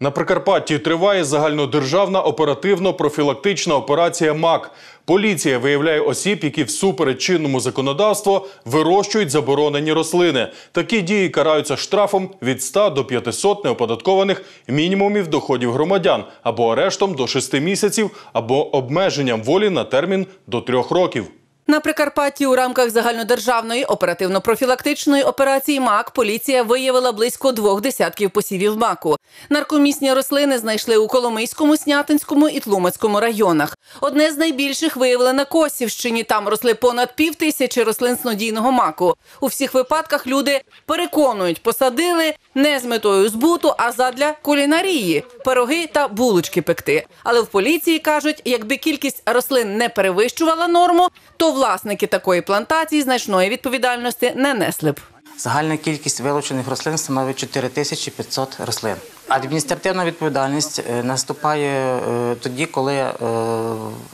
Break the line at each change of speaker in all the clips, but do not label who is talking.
На Прикарпатті триває загальнодержавна оперативно-профілактична операція МАК. Поліція виявляє осіб, які всупереч чинному законодавству вирощують заборонені рослини. Такі дії караються штрафом від 100 до 500 неоподаткованих мінімумів доходів громадян або арештом до 6 місяців, або обмеженням волі на термін до 3 років.
На Прикарпатті у рамках загальнодержавної оперативно-профілактичної операції МАК поліція виявила близько двох десятків посівів маку. Наркомісні рослини знайшли у Коломийському, Снятинському і Тлумацькому районах. Одне з найбільших виявили на Косівщині. Там росли понад пів тисячі рослин снодійного маку. У всіх випадках люди переконують, посадили не з метою збуту, а задля кулінарії пироги та булочки пекти. Але в поліції кажуть, якби кількість рослин не перевищувала норму, то власники такої плантації значної відповідальності не несли б.
Загальна кількість вилучених рослин становить 4500 рослин. Адміністративна відповідальність е, наступає е, тоді, коли е,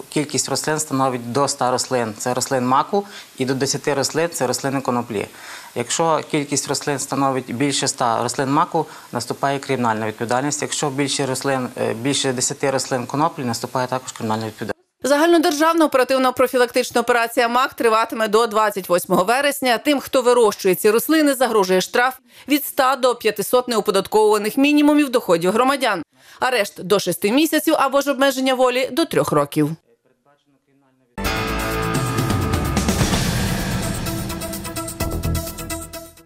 кількість рослин становить до 100 рослин це рослин маку, і до 10 рослин це рослини коноплі. Якщо кількість рослин становить більше 100 рослин маку, наступає кримінальна відповідальність. Якщо більше рослин, більше 10 рослин коноплі, наступає також кримінальна відповідальність.
Загальнодержавна оперативно-профілактична операція МАК триватиме до 28 вересня. Тим, хто вирощує ці рослини, загрожує штраф від 100 до 500 неоподатковуваних мінімумів доходів громадян, арешт до 6 місяців або ж обмеження волі до 3 років.